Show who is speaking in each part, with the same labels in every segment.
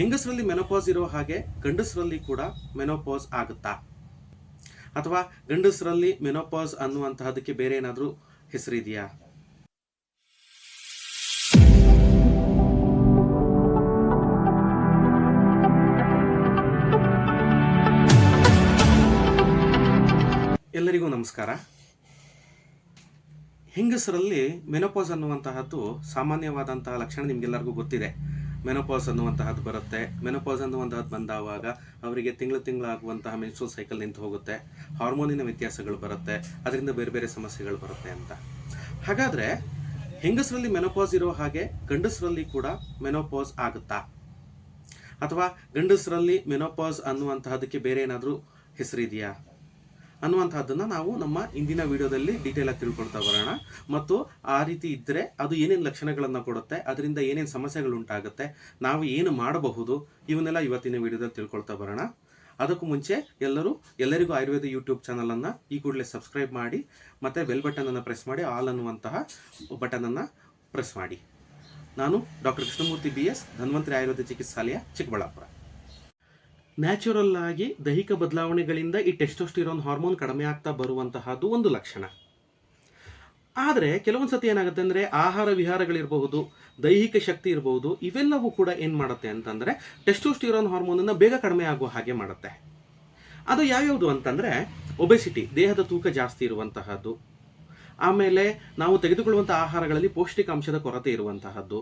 Speaker 1: ಹೆಂಗಸರಲ್ಲಿ menopause ಇರೋ ಹಾಗೆ ಗಂಡಸರಲ್ಲಿ ಕೂಡ ಮೆನೋಪಾಸ್ ಆಗುತ್ತಾ? ಅಥವಾ ಗಂಡಸರಲ್ಲಿ ಮೆನೋಪಾಸ್ ಅನ್ನುವಂತಹದಕ್ಕೆ ಬೇರೆ ಏನಾದರೂ ಹೆಸರಿದೆಯಾ ಎಲ್ಲರಿಗೂ ನಮಸ್ಕಾರ. ಹೆಂಗಸರಲ್ಲಿ ಮೆನೋಪಾಸ್ ಅನ್ನುವಂತಹದ್ದು ಸಾಮಾನ್ಯವಾದಂತಹ ಲಕ್ಷಣ ನಿಮ್ಗೆಲ್ಲರಿಗೂ ಗೊತ್ತಿದೆ. ಮೆನೋಪಾಸ್ ಅನ್ನುವಂತಹದ್ದು ಬರುತ್ತೆ. ಮೆನೋಪಾಸ್ ಅನ್ನುವಂತಹದ್ದು ಬಂದಾವಾಗ ಅವರಿಗೆ ತಿಂಗಳು ತಿಂಗಳು ಆಗುವಂತಹ ಮೆನ್ಸ್ಟ್ರಲ್ ಸೈಕಲ್ ನಿಂತು ಹೋಗುತ್ತೆ. ಹಾರ್ಮೋನಿನ ವ್ಯತ್ಯಾಸಗಳು ಬರುತ್ತೆ. ಅದರಿಂದ ಬೇರೆ ಬೇರೆ ಸಮಸ್ಯೆಗಳು ಬರುತ್ತೆ ಅಂತ. ಹಾಗಾದ್ರೆ ಹೆಂಗಸರಲ್ಲಿ ಮೆನೋಪಾಸ್ ಇರೋ ಹಾಗೆ ಗಂಡಸರಲ್ಲಿ ಕೂಡ ಮೆನೋಪಾಸ್ ಆಗುತ್ತಾ? ಅಥವಾ ಗಂಡಸರಲ್ಲಿ ಮೆನೋಪಾಸ್ ಅನ್ನುವಂತಹದಕ್ಕೆ ಬೇರೆ ಏನಾದರೂ ಹೆಸರಿದೆಯಾ? ಅನ್ನುವಂಥದ್ದನ್ನ ನಾವು ನಮ್ಮ ಇಂದಿನ ವಿಡಿಯೋದಲ್ಲಿ ಡೀಟೇಲ್ ಆಗಿ ತಿಳ್ಕೊಳ್ತಾ ಬರೋಣ. ಮತ್ತು ಆ ರೀತಿ ಇದ್ದರೆ ಅದು ಏನೇನು ಲಕ್ಷಣಗಳನ್ನು ಕೊಡುತ್ತೆ, ಅದರಿಂದ ಏನೇನು ಸಮಸ್ಯೆಗಳು ಉಂಟಾಗುತ್ತೆ, ನಾವು ಏನು ಮಾಡಬಹುದು, ಇವನ್ನೆಲ್ಲ ಇವತ್ತಿನ ವಿಡಿಯೋದಲ್ಲಿ ತಿಳ್ಕೊಳ್ತಾ ಬರೋಣ. ಅದಕ್ಕೂ ಮುಂಚೆ ಎಲ್ಲರೂ, ಎಲ್ಲರಿಗೂ ಆಯುರ್ವೇದ ಯೂಟ್ಯೂಬ್ ಚಾನಲನ್ನು ಈ ಕೂಡಲೇ ಸಬ್ಸ್ಕ್ರೈಬ್ ಮಾಡಿ, ಮತ್ತು ಬೆಲ್ ಬಟನನ್ನು ಪ್ರೆಸ್ ಮಾಡಿ ಆಲ್ ಅನ್ನುವಂತಹ ಬಟನನ್ನು ಪ್ರೆಸ್ ಮಾಡಿ. ನಾನು doctor Krishnamurthy B S Dhanvantari Ayurveda ಚಿಕಿತ್ಸಾಲಯ Chikkaballapur. Natural ಆಗಿ ದೈಹಿಕ ಬದಲಾವಣೆಗಳಿಂದ ಈ ಟೆಸ್ಟೋಸ್ಟಿರೋನ್ ಹಾರ್ಮೋನ್ ಕಡಿಮೆ ಆಗ್ತಾ ಬರುವಂತಹದ್ದು ಒಂದು ಲಕ್ಷಣ. ಆದರೆ ಕೆಲವೊಂದು ಸತಿ ಏನಾಗುತ್ತೆ ಅಂದರೆ ಆಹಾರ ವಿಹಾರಗಳಿರಬಹುದು, ದೈಹಿಕ ಶಕ್ತಿ ಇರಬಹುದು, ಇವೆಲ್ಲವೂ ಕೂಡ ಏನು ಮಾಡುತ್ತೆ ಅಂತಂದರೆ ಟೆಸ್ಟೋಸ್ಟಿರೋನ್ ಹಾರ್ಮೋನನ್ನು ಬೇಗ ಕಡಿಮೆ ಆಗುವ ಹಾಗೆ ಮಾಡುತ್ತೆ. ಅದು ಯಾವ್ಯಾವುದು ಅಂತಂದರೆ ಒಬೆಸಿಟಿ, ದೇಹದ ತೂಕ ಜಾಸ್ತಿ ಇರುವಂತಹದ್ದು. ಆಮೇಲೆ ನಾವು ತೆಗೆದುಕೊಳ್ಳುವಂಥ ಆಹಾರಗಳಲ್ಲಿ ಪೌಷ್ಟಿಕಾಂಶದ ಕೊರತೆ ಇರುವಂತಹದ್ದು.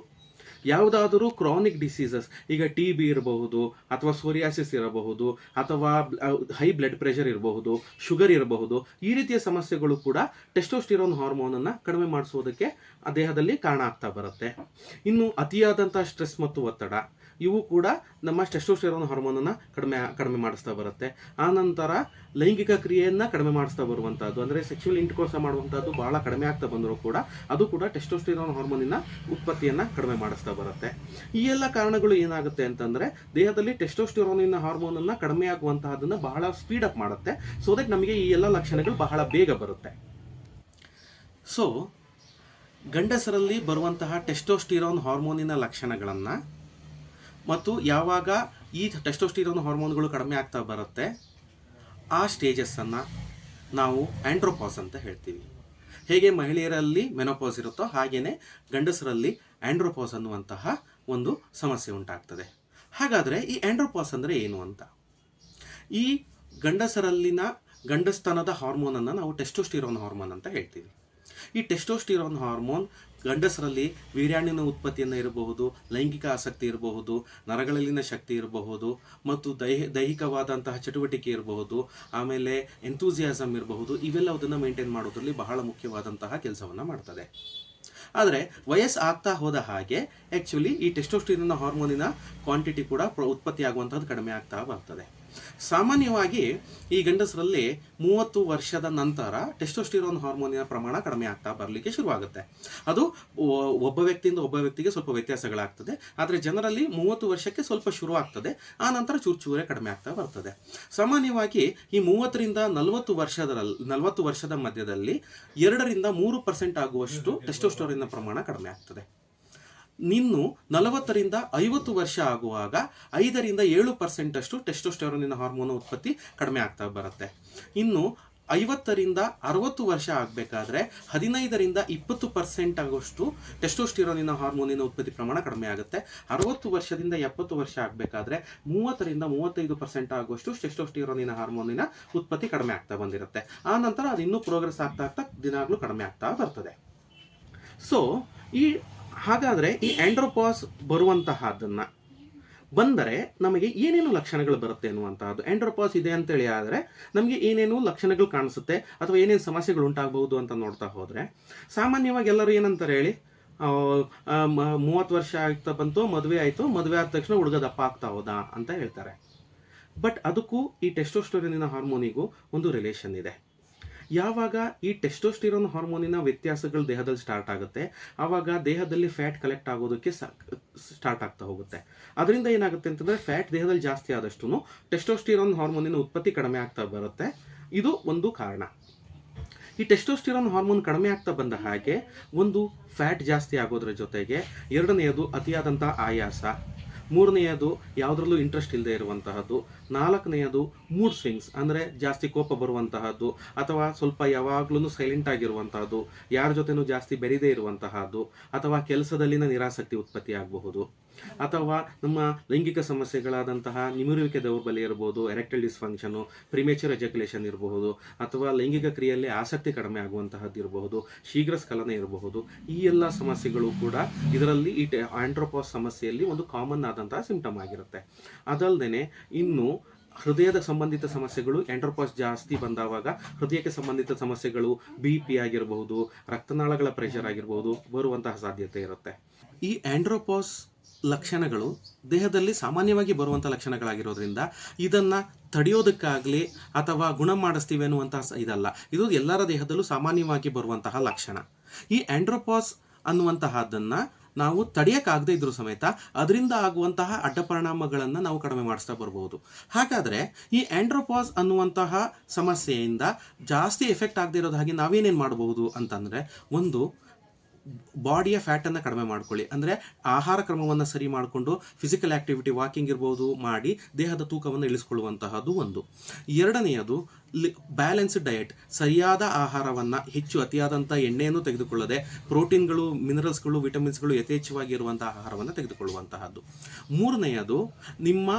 Speaker 1: ಯಾವುದಾದರೂ ಕ್ರಾನಿಕ್ ಡಿಸೀಸಸ್ ಈಗ ಟಿ ಬಿ ಇರಬಹುದು ಅಥವಾ ಸೋರಿಯಾಸಿಸ್ ಇರಬಹುದು ಅಥವಾ ಹೈ ಬ್ಲಡ್ ಪ್ರೆಷರ್ ಇರಬಹುದು ಶುಗರ್ ಇರಬಹುದು, ಈ ರೀತಿಯ ಸಮಸ್ಯೆಗಳು ಕೂಡ ಟೆಸ್ಟೋಸ್ಟಿರೋನ್ ಹಾರ್ಮೋನನ್ನು ಕಡಿಮೆ ಮಾಡಿಸೋದಕ್ಕೆ ದೇಹದಲ್ಲಿ ಕಾರಣ ಆಗ್ತಾ ಬರುತ್ತೆ. ಇನ್ನು ಅತಿಯಾದಂಥ ಸ್ಟ್ರೆಸ್ ಮತ್ತು ಒತ್ತಡ, ಇವು ಕೂಡ ನಮ್ಮ ಟೆಸ್ಟೋಸ್ಟಿರೋನ್ ಹಾರ್ಮೋನನ್ನು ಕಡಿಮೆ ಕಡಿಮೆ ಮಾಡಿಸ್ತಾ ಬರುತ್ತೆ. ಆ ನಂತರ ಲೈಂಗಿಕ ಕ್ರಿಯೆಯನ್ನು ಕಡಿಮೆ ಮಾಡಿಸ್ತಾ ಬರುವಂಥದ್ದು ಅಂದರೆ ಸೆಕ್ಷುವಲ್ ಇಂಟರ್ಕೋರ್ಸ್ ಮಾಡುವಂಥದ್ದು ಬಹಳ ಕಡಿಮೆ ಆಗ್ತಾ ಬಂದರೂ ಕೂಡ ಅದು ಕೂಡ ಟೆಸ್ಟೋಸ್ಟಿರೋನ್ ಹಾರ್ಮೋನಿನ ಉತ್ಪತ್ತಿಯನ್ನು ಕಡಿಮೆ ಮಾಡಿಸ್ತಾ ಬರುತ್ತೆ. ಈ ಎಲ್ಲ ಕಾರಣಗಳು ಏನಾಗುತ್ತೆ ಅಂತಂದ್ರೆ, ದೇಹದಲ್ಲಿ ಟೆಸ್ಟೋಸ್ಟಿರೋನಿನ ಅನ್ನ ಕಡಿಮೆ ಆಗುವಂತಹದನ್ನ ಬಹಳ ಸ್ಪೀಡ್ ಅಪ್ ಮಾಡುತ್ತೆ. ಸೊ ದಟ್ ನಮಗೆ ಈ ಎಲ್ಲ ಲಕ್ಷಣಗಳು ಬಹಳ ಬೇಗ ಬರುತ್ತೆ. ಸೊ ಗಂಡಸರಲ್ಲಿ ಬರುವಂತಹ ಟೆಸ್ಟೋಸ್ಟಿರೋನ್ ಹಾರ್ಮೋನಿನ ಲಕ್ಷಣಗಳನ್ನು ಮತ್ತು ಯಾವಾಗ ಈ ಟೆಸ್ಟೋಸ್ಟಿರೋನ್ ಹಾರ್ಮೋನ್ಗಳು ಕಡಿಮೆ ಆಗ್ತಾ ಬರುತ್ತೆ, ಆ ಸ್ಟೇಜಸ್ಸನ್ನು ನಾವು ಆ್ಯಂಡ್ರೋಪಾಸ್ ಅಂತ ಹೇಳ್ತೀವಿ. ಹೇಗೆ ಮಹಿಳೆಯರಲ್ಲಿ ಮೆನೋಪಾಸ್ ಇರುತ್ತೋ ಹಾಗೆಯೇ ಗಂಡಸರಲ್ಲಿ ಆ್ಯಂಡ್ರೋಪಾಸ್ ಅನ್ನುವಂತಹ ಒಂದು ಸಮಸ್ಯೆ ಉಂಟಾಗ್ತದೆ. ಹಾಗಾದರೆ ಈ ಆ್ಯಂಡ್ರೋಪಾಸ್ ಅಂದರೆ ಏನು ಅಂತ? ಈ ಗಂಡಸರಲ್ಲಿನ ಗಂಡಸ್ತನದ ಹಾರ್ಮೋನನ್ನು ನಾವು ಟೆಸ್ಟೋಸ್ಟಿರೋನ್ ಹಾರ್ಮೋನ್ ಅಂತ ಹೇಳ್ತೀವಿ. ಈ ಟೆಸ್ಟೋಸ್ಟಿರೋನ್ ಹಾರ್ಮೋನ್ ಗಂಡಸರಲ್ಲಿ ವೀರ್ಯಾಣಿನ ಉತ್ಪತ್ತಿಯನ್ನು ಇರಬಹುದು, ಲೈಂಗಿಕ ಆಸಕ್ತಿ ಇರಬಹುದು, ನರಗಳಲ್ಲಿನ ಶಕ್ತಿ ಇರಬಹುದು, ಮತ್ತು ದೈಹ, ದೈಹಿಕವಾದಂತಹ ಚಟುವಟಿಕೆ ಇರಬಹುದು, ಆಮೇಲೆ ಎಂಥೂಸಿಯಾಸಮ್ ಇರಬಹುದು ಇವೆಲ್ಲವುದನ್ನು ಮೇಂಟೈನ್ ಮಾಡೋದ್ರಲ್ಲಿ ಬಹಳ ಮುಖ್ಯವಾದಂತಹ ಕೆಲಸವನ್ನು ಮಾಡ್ತದೆ. ಆದರೆ ವಯಸ್ಸು ಆಗ್ತಾ ಹೋದ ಹಾಗೆ ಆ್ಯಕ್ಚುಲಿ ಈ ಟೆಸ್ಟೋಸ್ಟಿರೋನ್ ಹಾರ್ಮೋನಿನ ಕ್ವಾಂಟಿಟಿ ಕೂಡ ಉತ್ಪತ್ತಿ ಆಗುವಂಥದ್ದು ಕಡಿಮೆ ಆಗ್ತಾ ಬರ್ತದೆ. ಸಾಮಾನ್ಯವಾಗಿ ಈ ಗಂಡಸರಲ್ಲಿ ಮೂವತ್ತು ವರ್ಷದ ನಂತರ ಟೆಸ್ಟೋಸ್ಟಿರೋನ್ ಹಾರ್ಮೋನಿನ ಪ್ರಮಾಣ ಕಡಿಮೆ ಆಗ್ತಾ ಬರಲಿಕ್ಕೆ ಶುರುವಾಗುತ್ತೆ. ಅದು ಒಬ್ಬ ವ್ಯಕ್ತಿಯಿಂದ ಒಬ್ಬ ವ್ಯಕ್ತಿಗೆ ಸ್ವಲ್ಪ ವ್ಯತ್ಯಾಸಗಳಾಗ್ತದೆ. ಆದರೆ ಜನರಲ್ಲಿ ಮೂವತ್ತು ವರ್ಷಕ್ಕೆ ಸ್ವಲ್ಪ ಶುರು ಆಗ್ತದೆ ಆ ನಂತರ ಚೂರು ಚೂರೇ ಕಡಿಮೆ ಆಗ್ತಾ ಬರ್ತದೆ. ಸಾಮಾನ್ಯವಾಗಿ ಈ ಮೂವತ್ತರಿಂದ ನಲವತ್ತು ವರ್ಷದ ನಲವತ್ತು ವರ್ಷದ ಮಧ್ಯದಲ್ಲಿ ಎರಡರಿಂದ ಮೂರು ಪರ್ಸೆಂಟ್ ಆಗುವಷ್ಟು ಟೆಸ್ಟೋಸ್ಟೋರಿನ ಪ್ರಮಾಣ ಕಡಿಮೆ ಆಗ್ತದೆ. ನಿನ್ನು ನಲವತ್ತರಿಂದ ಐವತ್ತು ವರ್ಷ ಆಗುವಾಗ ಐದರಿಂದ ಏಳು ಪರ್ಸೆಂಟ್ ಅಷ್ಟು ಟೆಸ್ಟೋಸ್ಟೆರೋನಿನ ಹಾರ್ಮೋನ್ ಉತ್ಪತ್ತಿ ಕಡಿಮೆ ಆಗ್ತಾ ಬರುತ್ತೆ. ಇನ್ನು ಐವತ್ತರಿಂದ ಅರವತ್ತು ವರ್ಷ ಆಗಬೇಕಾದ್ರೆ ಹದಿನೈದರಿಂದ ಇಪ್ಪತ್ತು ಪರ್ಸೆಂಟ್ ಆಗುವಷ್ಟು ಟೆಸ್ಟೋಸ್ಟಿರೋನಿನ ಹಾರ್ಮೋನಿನ ಉತ್ಪತ್ತಿ ಪ್ರಮಾಣ ಕಡಿಮೆ ಆಗುತ್ತೆ. ಅರವತ್ತು ವರ್ಷದಿಂದ ಎಪ್ಪತ್ತು ವರ್ಷ ಆಗಬೇಕಾದ್ರೆ ಮೂವತ್ತರಿಂದ ಮೂವತ್ತೈದು ಪರ್ಸೆಂಟ್ ಆಗುವಷ್ಟು ಟೆಸ್ಟೋಸ್ಟಿರೋನಿನ ಹಾರ್ಮೋನಿನ ಉತ್ಪತ್ತಿ ಕಡಿಮೆ ಆಗ್ತಾ ಬಂದಿರುತ್ತೆ. ಆ ನಂತರ ಅದು ಇನ್ನೂ ಪ್ರೋಗ್ರೆಸ್ ಆಗ್ತಾ ಆಗ್ತಾ ದಿನಾಗಲೂ ಕಡಿಮೆ ಆಗ್ತಾ ಬರ್ತದೆ. ಸೊ ಈ ಹಾಗಾದರೆ ಈ ಆ್ಯಂಡ್ರೋಪಾಸ್ ಬರುವಂತಹದ್ದನ್ನು ಬಂದರೆ ನಮಗೆ ಏನೇನು ಲಕ್ಷಣಗಳು ಬರುತ್ತೆ ಅನ್ನುವಂಥದ್ದು ಆ್ಯಂಡ್ರೋಪಾಸ್ ಇದೆ ಅಂತೇಳಿ ಆದರೆ ನಮಗೆ ಏನೇನು ಲಕ್ಷಣಗಳು ಕಾಣಿಸುತ್ತೆ ಅಥವಾ ಏನೇನು ಸಮಸ್ಯೆಗಳು ಉಂಟಾಗಬಹುದು ಅಂತ ನೋಡ್ತಾ ಹೋದರೆ ಸಾಮಾನ್ಯವಾಗಿ ಎಲ್ಲರೂ ಏನಂತಾರೆ ಹೇಳಿ? ಮೂವತ್ತು ವರ್ಷ ಆಗ್ತಾ ಬಂತು, ಮದುವೆ ಆಯಿತು, ಮದುವೆ ಆದ ತಕ್ಷಣ ಹುಡುಗ ದಪ್ಪ ಆಗ್ತಾ ಹೋದ ಅಂತ ಹೇಳ್ತಾರೆ. ಬಟ್ ಅದಕ್ಕೂ ಈ ಟೆಸ್ಟೋಸ್ಟೋರಿನಿನ ಹಾರ್ಮೋನಿಗೂ ಒಂದು ರಿಲೇಷನ್ ಇದೆ. ಯಾವಾಗ ಈ ಟೆಸ್ಟೋಸ್ಟಿರೋನ್ ಹಾರ್ಮೋನಿನ ವ್ಯತ್ಯಾಸಗಳು ದೇಹದಲ್ಲಿ ಸ್ಟಾರ್ಟ್ ಆಗುತ್ತೆ, ಆವಾಗ ದೇಹದಲ್ಲಿ ಫ್ಯಾಟ್ ಕಲೆಕ್ಟ್ ಆಗೋದಕ್ಕೆ ಸ್ಟಾರ್ಟ್ ಆಗ್ತಾ ಹೋಗುತ್ತೆ. ಅದರಿಂದ ಏನಾಗುತ್ತೆ ಅಂತಂದರೆ ಫ್ಯಾಟ್ ದೇಹದಲ್ಲಿ ಜಾಸ್ತಿ ಆದಷ್ಟು ಟೆಸ್ಟೋಸ್ಟಿರೋನ್ ಹಾರ್ಮೋನಿನ ಉತ್ಪತ್ತಿ ಕಡಿಮೆ ಆಗ್ತಾ ಬರುತ್ತೆ. ಇದು ಒಂದು ಕಾರಣ. ಈ ಟೆಸ್ಟೋಸ್ಟಿರೋನ್ ಹಾರ್ಮೋನ್ ಕಡಿಮೆ ಆಗ್ತಾ ಬಂದ ಹಾಗೆ ಒಂದು ಫ್ಯಾಟ್ ಜಾಸ್ತಿ ಆಗೋದ್ರ ಜೊತೆಗೆ ಎರಡನೆಯದು ಅತಿಯಾದಂಥ ಆಯಾಸ. ಮೂರನೆಯದು ಯಾವುದರಲ್ಲೂ ಇಂಟ್ರೆಸ್ಟ್ ಇಲ್ಲದೆ ಇರುವಂತಹದ್ದು. ನಾಲ್ಕನೆಯದು ಮೂಡ್ ಸ್ವಿಂಗ್ಸ್ ಅಂದರೆ ಜಾಸ್ತಿ ಕೋಪ ಬರುವಂತಹದ್ದು, ಅಥವಾ ಸ್ವಲ್ಪ ಯಾವಾಗಲೂ ಸೈಲೆಂಟ್ ಆಗಿರುವಂತಹದ್ದು, ಯಾರ ಜೊತೆನೂ ಜಾಸ್ತಿ ಬೆರೀದೇ ಇರುವಂತಹದ್ದು, ಅಥವಾ ಕೆಲಸದಲ್ಲಿನ ನಿರಾಸಕ್ತಿ ಉತ್ಪತ್ತಿ ಆಗಬಹುದು. ಅಥವಾ ನಮ್ಮ ಲೈಂಗಿಕ ಸಮಸ್ಯೆಗಳಾದಂತಹ ನಿಮಿರುವಿಕೆ ದೌರ್ಬಲ್ಯ ಇರಬಹುದು ಎರೆಕ್ಟಲ್ ಡಿಸ್ಫಂಕ್ಷನು ಪ್ರಿಮೇಚರ್ ಎಜಕ್ಯುಲೇಷನ್ ಇರಬಹುದು, ಅಥವಾ ಲೈಂಗಿಕ ಕ್ರಿಯೆಯಲ್ಲಿ ಆಸಕ್ತಿ ಕಡಿಮೆ ಆಗುವಂತಹದ್ದು ಇರಬಹುದು, ಶೀಘ್ರ ಸ್ಖಲನ ಇರಬಹುದು, ಈ ಎಲ್ಲ ಸಮಸ್ಯೆಗಳು ಕೂಡ ಇದರಲ್ಲಿ ಈ ಆಂಟ್ರೋಪಾಸ್ ಸಮಸ್ಯೆಯಲ್ಲಿ ಒಂದು ಕಾಮನ್ ಆದಂತಹ ಸಿಂಪ್ಟಮ್ ಆಗಿರುತ್ತೆ. ಅದಲ್ಲದೆ ಇನ್ನು ಹೃದಯದ ಸಂಬಂಧಿತ ಸಮಸ್ಯೆಗಳು ಎಂಟ್ರೋಪಾಸ್ ಜಾಸ್ತಿ ಬಂದಾವಾಗ ಹೃದಯಕ್ಕೆ ಸಂಬಂಧಿತ ಸಮಸ್ಯೆಗಳು ಬಿ ಪಿ ಆಗಿರಬಹುದು, ರಕ್ತನಾಳಗಳ ಪ್ರೆಷರ್ ಆಗಿರಬಹುದು, ಬರುವಂತಹ ಸಾಧ್ಯತೆ ಇರುತ್ತೆ. ಈ ಆಂಡ್ರೋಪಾಸ್ ಲಕ್ಷಣಗಳು ದೇಹದಲ್ಲಿ ಸಾಮಾನ್ಯವಾಗಿ ಬರುವಂಥ ಲಕ್ಷಣಗಳಾಗಿರೋದ್ರಿಂದ ಇದನ್ನು ತಡೆಯೋದಕ್ಕಾಗಲಿ ಅಥವಾ ಗುಣ ಮಾಡಿಸ್ತೀವಿ ಅನ್ನುವಂತಹ ಇದಲ್ಲ. ಇದು ಎಲ್ಲರ ದೇಹದಲ್ಲೂ ಸಾಮಾನ್ಯವಾಗಿ ಬರುವಂತಹ ಲಕ್ಷಣ. ಈ ಆಂಡ್ರೋಪಾಸ್ ಅನ್ನುವಂತಹದ್ದನ್ನು ನಾವು ತಡೆಯೋಕ್ಕಾಗದೇ ಇದ್ರೂ ಸಮೇತ ಅದರಿಂದ ಆಗುವಂತಹ ಅಡ್ಡಪರಿಣಾಮಗಳನ್ನು ನಾವು ಕಡಿಮೆ ಮಾಡಿಸ್ತಾ ಬರ್ಬೋದು. ಹಾಗಾದರೆ ಈ ಆಂಡ್ರೋಪಾಸ್ ಅನ್ನುವಂತಹ ಸಮಸ್ಯೆಯಿಂದ ಜಾಸ್ತಿ ಎಫೆಕ್ಟ್ ಆಗದೇ ಇರೋದು ಹಾಗೆ ನಾವೇನೇನು ಮಾಡಬಹುದು ಅಂತಂದರೆ ಒಂದು ಬಾಡಿಯ ಫ್ಯಾಟನ್ನು ಕಡಿಮೆ ಮಾಡ್ಕೊಳ್ಳಿ. ಅಂದರೆ ಆಹಾರ ಕ್ರಮವನ್ನು ಸರಿ ಮಾಡಿಕೊಂಡು ಫಿಸಿಕಲ್ ಆ್ಯಕ್ಟಿವಿಟಿ ವಾಕಿಂಗ್ ಇರ್ಬೋದು ಮಾಡಿ ದೇಹದ ತೂಕವನ್ನು ಇಳಿಸ್ಕೊಳ್ಳುವಂತಹದ್ದು ಒಂದು. ಎರಡನೆಯದು, ಲಿ ಬ್ಯಾಲೆನ್ಸ್ಡ್ ಡಯಟ್ ಸರಿಯಾದ ಆಹಾರವನ್ನು, ಹೆಚ್ಚು ಅತಿಯಾದಂಥ ಎಣ್ಣೆಯನ್ನು ತೆಗೆದುಕೊಳ್ಳದೆ ಪ್ರೋಟೀನ್ಗಳು ಮಿನರಲ್ಸ್ಗಳು ವಿಟಮಿನ್ಸ್ಗಳು ಯಥೇಚ್ಛವಾಗಿ ಇರುವಂಥ ಆಹಾರವನ್ನು ತೆಗೆದುಕೊಳ್ಳುವಂತಹದ್ದು. ಮೂರನೆಯದು, ನಿಮ್ಮ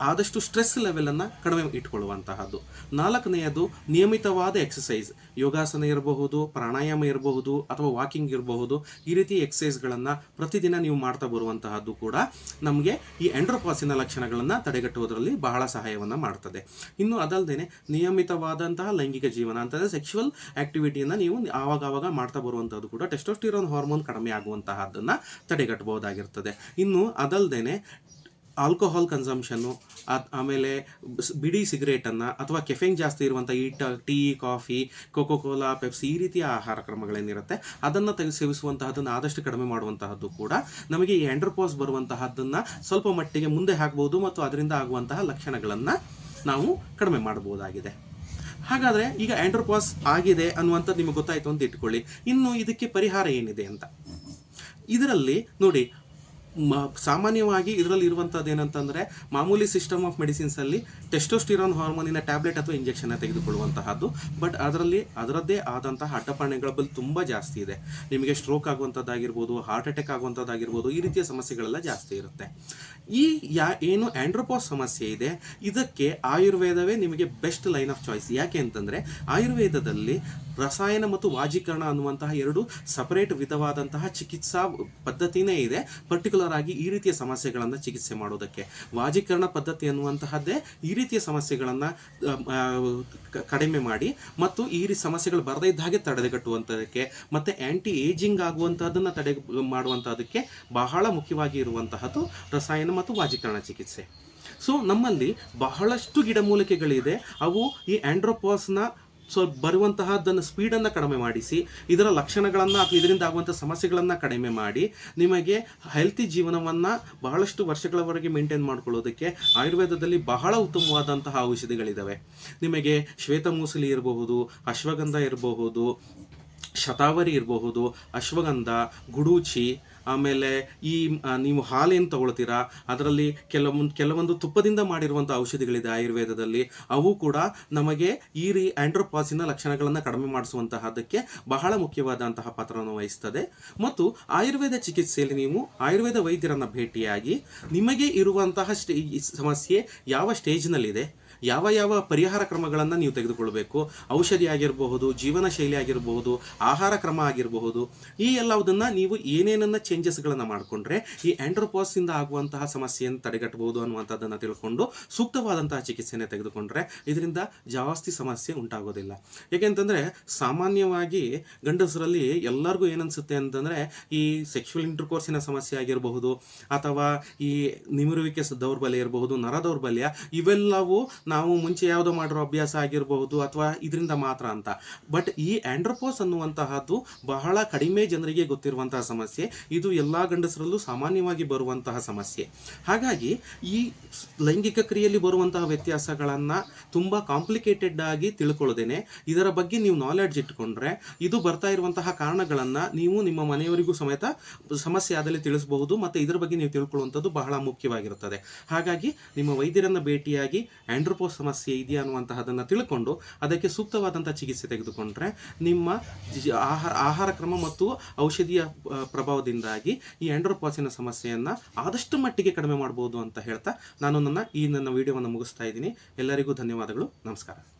Speaker 1: ಆದಷ್ಟು ಸ್ಟ್ರೆಸ್ ಲೆವೆಲನ್ನು ಕಡಿಮೆ ಇಟ್ಕೊಳ್ಳುವಂತಹದ್ದು. ನಾಲ್ಕನೆಯದು ನಿಯಮಿತವಾದ ಎಕ್ಸಸೈಸ್ ಯೋಗಾಸನ ಇರಬಹುದು, ಪ್ರಾಣಾಯಾಮ ಇರಬಹುದು ಅಥವಾ ವಾಕಿಂಗ್ ಇರಬಹುದು. ಈ ರೀತಿ ಎಕ್ಸಸೈಸ್ಗಳನ್ನು ಪ್ರತಿದಿನ ನೀವು ಮಾಡ್ತಾ ಬರುವಂತಹದ್ದು ಕೂಡ ನಮಗೆ ಈ ಎಂಡ್ರೋಪಾಸಿನ ಲಕ್ಷಣಗಳನ್ನು ತಡೆಗಟ್ಟುವುದರಲ್ಲಿ ಬಹಳ ಸಹಾಯವನ್ನು ಮಾಡ್ತದೆ. ಇನ್ನು ಅದಲ್ಲದೆ ನಿಯಮಿತವಾದಂತಹ ಲೈಂಗಿಕ ಜೀವನ ಅಂತಂದರೆ ಸೆಕ್ಷುವಲ್ ಆಕ್ಟಿವಿಟಿಯನ್ನು ನೀವು ಆವಾಗ ಆವಾಗ ಮಾಡ್ತಾ ಬರುವಂಥದ್ದು ಕೂಡ ಟೆಸ್ಟೋಸ್ಟಿರೋನ್ ಹಾರ್ಮೋನ್ ಕಡಿಮೆ ಆಗುವಂತಹದ್ದನ್ನು ತಡೆಗಟ್ಟಬಹುದಾಗಿರ್ತದೆ. ಇನ್ನು ಅದಲ್ಲದೆ ಆಲ್ಕೋಹಾಲ್ ಕನ್ಸಂಪ್ಷನ್ನು ಆಮೇಲೆ ಸ್- ಬಿಡಿ ಸಿಗರೇಟನ್ನು ಅಥವಾ ಕೆಫೆನ್ ಜಾಸ್ತಿ ಇರುವಂಥ ಈ tea coffee Coca Cola Pepsi ಈ ರೀತಿಯ ಆಹಾರ ಕ್ರಮಗಳೇನಿರುತ್ತೆ, ಅದನ್ನು ತೆಗೆ ಸೇವಿಸುವಂತಹದ್ದನ್ನು ಆದಷ್ಟು ಕಡಿಮೆ ಮಾಡುವಂತಹದ್ದು ಕೂಡ ನಮಗೆ ಈ ಆ್ಯಂಡ್ರೋಪಾಸ್ ಬರುವಂತಹದ್ದನ್ನು ಸ್ವಲ್ಪ ಮಟ್ಟಿಗೆ ಮುಂದೆ ಹಾಕ್ಬೋದು ಮತ್ತು ಅದರಿಂದ ಆಗುವಂತಹ ಲಕ್ಷಣಗಳನ್ನು ನಾವು ಕಡಿಮೆ ಮಾಡಬಹುದಾಗಿದೆ. ಹಾಗಾದರೆ ಈಗ ಆ್ಯಂಡ್ರೋಪಾಸ್ ಆಗಿದೆ ಅನ್ನುವಂಥದ್ದು ನಿಮಗೆ ಗೊತ್ತಾಯಿತು ಅಂತ ಇಟ್ಕೊಳ್ಳಿ. ಇನ್ನು ಇದಕ್ಕೆ ಪರಿಹಾರ ಏನಿದೆ ಅಂತ? ಇದರಲ್ಲಿ ನೋಡಿ ಮ, ಸಾಮಾನ್ಯವಾಗಿ ಇದರಲ್ಲಿ ಇರುವಂಥದ್ದು ಏನಂತಂದರೆ ಮಾಮೂಲಿ ಸಿಸ್ಟಮ್ ಆಫ್ ಮೆಡಿಸಿನ್ಸಲ್ಲಿ ಟೆಸ್ಟೋಸ್ಟಿರೋನ್ ಹಾರ್ಮೋನಿನ ಟ್ಯಾಬ್ಲೆಟ್ ಅಥವಾ ಇಂಜೆಕ್ಷನ್ ತೆಗೆದುಕೊಳ್ಳುವಂತಹದ್ದು. ಬಟ್ ಅದರಲ್ಲಿ, ಅದರದ್ದೇ ಆದಂತಹ ಅಡ್ಡಪಣೆಗಳ ಬಲ್ ತುಂಬ ಜಾಸ್ತಿ ಇದೆ. ನಿಮಗೆ ಸ್ಟ್ರೋಕ್ ಆಗುವಂಥದ್ದಾಗಿರ್ಬೋದು ಹಾರ್ಟ್ ಅಟ್ಯಾಕ್ ಆಗುವಂಥದ್ದಾಗಿರ್ಬೋದು ಈ ರೀತಿಯ ಸಮಸ್ಯೆಗಳೆಲ್ಲ ಜಾಸ್ತಿ ಇರುತ್ತೆ. ಈ ಯಾ, ಏನು ಆ್ಯಂಡ್ರೋಪಾಸ್ ಸಮಸ್ಯೆ ಇದೆ, ಇದಕ್ಕೆ ಆಯುರ್ವೇದವೇ ನಿಮಗೆ ಬೆಸ್ಟ್ ಲೈನ್ ಆಫ್ ಚಾಯ್ಸ್ ಯಾಕೆ ಅಂತಂದರೆ ಆಯುರ್ವೇದದಲ್ಲಿ ರಸಾಯನ ಮತ್ತು ವಾಜೀಕರಣ ಅನ್ನುವಂತಹ ಎರಡು ಸಪರೇಟ್ ವಿಧವಾದಂತಹ ಚಿಕಿತ್ಸಾ ಪದ್ಧತಿನೇ ಇದೆ. ಪರ್ಟಿಕ್ಯುಲರ್ ಆಗಿ ಈ ರೀತಿಯ ಸಮಸ್ಯೆಗಳನ್ನು ಚಿಕಿತ್ಸೆ ಮಾಡೋದಕ್ಕೆ. ವಾಜೀಕರಣ ಪದ್ಧತಿ ಅನ್ನುವಂತಹದ್ದೇ ಈ ರೀತಿಯ ಸಮಸ್ಯೆಗಳನ್ನು ಕಡಿಮೆ ಮಾಡಿ ಮತ್ತು ಈ ರೀತಿ ಸಮಸ್ಯೆಗಳು ಬರದೇ ಇದ್ದ ಹಾಗೆ ತಡೆಗಟ್ಟುವಂಥದ್ದಕ್ಕೆ ಮತ್ತು ಆ್ಯಂಟಿ ಏಜಿಂಗ್ ಆಗುವಂಥದ್ದನ್ನು ತಡೆ, ಮಾಡುವಂತಹದಕ್ಕೆ ಬಹಳ ಮುಖ್ಯವಾಗಿ ಇರುವಂತಹದ್ದು ರಸಾಯನ ಮತ್ತು ವಾಜೀಕರಣ ಚಿಕಿತ್ಸೆ. ಸೊ ನಮ್ಮಲ್ಲಿ ಬಹಳಷ್ಟು ಗಿಡಮೂಲಿಕೆಗಳಿದೆ. ಅವು ಈ ಆಂಡ್ರೋಪಾಸ್ನ ಸ್ವಲ್ಪ ಬರುವಂತಹದ್ದನ್ನು ಸ್ಪೀಡನ್ನು ಕಡಿಮೆ ಮಾಡಿಸಿ, ಇದರ ಲಕ್ಷಣಗಳನ್ನು ಅಥವಾ ಇದರಿಂದ ಆಗುವಂಥ ಸಮಸ್ಯೆಗಳನ್ನು ಕಡಿಮೆ ಮಾಡಿ, ನಿಮಗೆ ಹೆಲ್ತಿ ಜೀವನವನ್ನು ಬಹಳಷ್ಟು ವರ್ಷಗಳವರೆಗೆ ಮೇಂಟೈನ್ ಮಾಡ್ಕೊಳ್ಳೋದಕ್ಕೆ ಆಯುರ್ವೇದದಲ್ಲಿ ಬಹಳ ಉತ್ತಮವಾದಂತಹ ಔಷಧಿಗಳಿದ್ದಾವೆ ನಿಮಗೆ ಶ್ವೇತಮೂಸಲಿ ಇರಬಹುದು, ಅಶ್ವಗಂಧ ಇರಬಹುದು, ಶತಾವರಿ ಇರಬಹುದು, ಅಶ್ವಗಂಧ, ಗುಡೂಚಿ ಆಮೇಲೆ ಈ ನೀವು ಹಾಲೇನು ತಗೊಳ್ತೀರಾ? ಅದರಲ್ಲಿ ಕೆಲವೊಂದು ಕೆಲವೊಂದು ತುಪ್ಪದಿಂದ ಮಾಡಿರುವಂಥ ಔಷಧಿಗಳಿದೆ ಆಯುರ್ವೇದದಲ್ಲಿ. ಅವು ಕೂಡ ನಮಗೆ ಈ ರೀ ಆಂಡ್ರೋಪಾಸಿನ ಲಕ್ಷಣಗಳನ್ನು ಕಡಿಮೆ ಮಾಡಿಸುವಂತಹದಕ್ಕೆ ಬಹಳ ಮುಖ್ಯವಾದಂತಹ ಪಾತ್ರವನ್ನು ವಹಿಸ್ತದೆ. ಮತ್ತು ಆಯುರ್ವೇದ ಚಿಕಿತ್ಸೆಯಲ್ಲಿ ನೀವು ಆಯುರ್ವೇದ ವೈದ್ಯರನ್ನು ಭೇಟಿಯಾಗಿ ನಿಮಗೆ ಇರುವಂತಹ ಸ್ಟೇ ಸಮಸ್ಯೆ ಯಾವ ಸ್ಟೇಜ್ನಲ್ಲಿದೆ? ಯಾವ ಯಾವ ಪರಿಹಾರ ಕ್ರಮಗಳನ್ನು ನೀವು ತೆಗೆದುಕೊಳ್ಬೇಕು? ಔಷಧಿ ಆಗಿರಬಹುದು, ಜೀವನ ಶೈಲಿ ಆಗಿರಬಹುದು, ಆಹಾರ ಕ್ರಮ ಆಗಿರಬಹುದು, ಈ ಎಲ್ಲವುದನ್ನು ನೀವು ಏನೇನನ್ನ ಚೇಂಜಸ್ಗಳನ್ನು ಮಾಡಿಕೊಂಡ್ರೆ ಈ ಆಂಡ್ರೋಪಾಸಿಂದ ಆಗುವಂತಹ ಸಮಸ್ಯೆಯನ್ನು ತಡೆಗಟ್ಟಬಹುದು ಅನ್ನುವಂಥದ್ದನ್ನು ತಿಳ್ಕೊಂಡು ಸೂಕ್ತವಾದಂತಹ ಚಿಕಿತ್ಸೆಯನ್ನು ತೆಗೆದುಕೊಂಡ್ರೆ ಇದರಿಂದ ಜಾಸ್ತಿ ಸಮಸ್ಯೆ ಉಂಟಾಗೋದಿಲ್ಲ. ಏಕೆಂತಂದರೆ ಸಾಮಾನ್ಯವಾಗಿ ಗಂಡಸರಲ್ಲಿ ಎಲ್ಲರಿಗೂ ಏನನ್ಸುತ್ತೆ ಅಂತಂದರೆ ಈ ಸೆಕ್ಷುವಲ್ ಇಂಟರ್ಕೋರ್ಸಿನ ಸಮಸ್ಯೆ ಆಗಿರಬಹುದು, ಅಥವಾ ಈ ನಿಮಿರುವಿಕೆ ದೌರ್ಬಲ್ಯ ಇರಬಹುದು ನರ ದೌರ್ಬಲ್ಯ ಇವೆಲ್ಲವೂ ನಾವು ಮುಂಚೆ ಯಾವುದೋ ಮಾಡಿರೋ ಅಭ್ಯಾಸ ಆಗಿರಬಹುದು ಅಥವಾ ಇದರಿಂದ ಮಾತ್ರ ಅಂತ. ಬಟ್ ಈ ಆಂಡ್ರೋಪೋಸ್ ಅನ್ನುವಂತಹದ್ದು ಬಹಳ ಕಡಿಮೆ ಜನರಿಗೆ ಗೊತ್ತಿರುವಂತಹ ಸಮಸ್ಯೆ. ಇದು ಎಲ್ಲ ಗಂಡಸರಲ್ಲೂ ಸಾಮಾನ್ಯವಾಗಿ ಬರುವಂತಹ ಸಮಸ್ಯೆ. ಹಾಗಾಗಿ ಈ ಲೈಂಗಿಕ ಕ್ರಿಯೆಯಲ್ಲಿ ಬರುವಂತಹ ವ್ಯತ್ಯಾಸಗಳನ್ನು ತುಂಬ ಕಾಂಪ್ಲಿಕೇಟೆಡ್ ಆಗಿ ತಿಳ್ಕೊಳ್ಳೋದೇನೆ. ಇದರ ಬಗ್ಗೆ ನೀವು ನಾಲೆಡ್ಜ್ ಇಟ್ಕೊಂಡ್ರೆ ಇದು ಬರ್ತಾ ಇರುವಂತಹ ಕಾರಣಗಳನ್ನು ನೀವು ನಿಮ್ಮ ಮನೆಯವರಿಗೂ ಸಮೇತ ಸಮಸ್ಯೆ ಆದಲ್ಲಿ ತಿಳಿಸಬಹುದು ಮತ್ತು ಇದರ ಬಗ್ಗೆ ನೀವು ತಿಳ್ಕೊಳ್ಳುವಂಥದ್ದು ಬಹಳ ಮುಖ್ಯವಾಗಿರುತ್ತದೆ. ಹಾಗಾಗಿ ನಿಮ್ಮ ವೈದ್ಯರನ್ನು ಭೇಟಿಯಾಗಿ ಆಂಡ್ರೋಪೋಸ್ ಸಮಸ್ಯೆ ಇದೆಯಾ ಅನ್ನುವಂತಹದನ್ನು ತಿಳ್ಕೊಂಡು ಅದಕ್ಕೆ ಸೂಕ್ತವಾದಂಥ ಚಿಕಿತ್ಸೆ ತೆಗೆದುಕೊಂಡ್ರೆ ನಿಮ್ಮ ಆಹಾರ ಆಹಾರ ಕ್ರಮ ಮತ್ತು ಔಷಧಿಯ ಪ್ರಭಾವದಿಂದಾಗಿ ಈ ಆಂಡ್ರೋಪಾಸಿನ ಸಮಸ್ಯೆಯನ್ನು ಆದಷ್ಟು ಮಟ್ಟಿಗೆ ಕಡಿಮೆ ಮಾಡ್ಬೋದು ಅಂತ ಹೇಳ್ತಾ ನಾನು ನನ್ನ ಈ ನನ್ನ ವಿಡಿಯೋವನ್ನು ಮುಗಿಸ್ತಾ ಇದ್ದೀನಿ. ಎಲ್ಲರಿಗೂ ಧನ್ಯವಾದಗಳು. ನಮಸ್ಕಾರ.